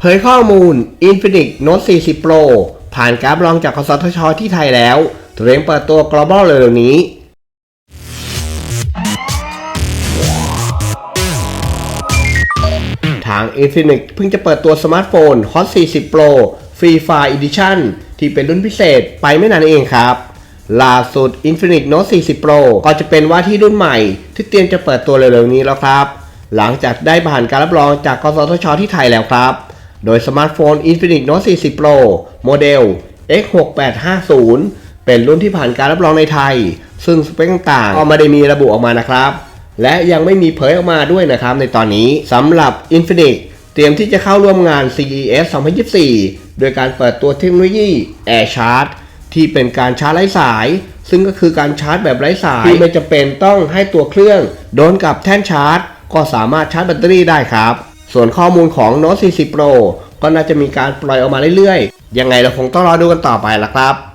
เผยข้อมูล Infinix Note 40 Pro ผ่านการรับรองจากกสทช ที่ไทยแล้วเตรียมเปิดตัว global เร็วๆนี้ ทาง Infinix เพิ่งจะเปิดตัวสมาร์ทโฟน Hot 40 Pro Free Fire Edition ที่เป็นรุ่นพิเศษไปไม่นานเองครับ ล่าสุด Infinix Note 40 Pro ก็จะเป็นว่าที่รุ่นใหม่ ที่เตรียมจะเปิดตัวเร็วๆนี้แล้วครับ หลังจากได้ผ่านการรับรองจากกสทช ที่ไทยแล้วครับ โดยสมาร์ทโฟน Infinix Note 40 Pro โมเดล X6850 เป็นรุ่นที่ผ่านการรับรองในไทย ซึ่งสเปคต่างๆก็ไม่ได้มีระบุออกมานะครับ และยังไม่มีเผยออกมาด้วยนะครับในตอนนี้สำหรับ Infinix เตรียมที่จะเข้าร่วมงาน CES 2024 โดยการเปิดตัวเทคโนโลยี Air Charge ที่เป็นการชาร์จไร้สาย ซึ่งก็คือการชาร์จแบบไร้สาย ที่ไม่จำเป็นต้องให้ตัวเครื่อง โดนกับแท่นชาร์จ ก็สามารถชาร์จแบตเตอรี่ได้ครับ ส่วนข้อมูลของ Note 40 Pro ก็น่าจะมีการปล่อยออกมาเรื่อยๆ ยังไงเราคงต้องรอดูกันต่อไปละครับ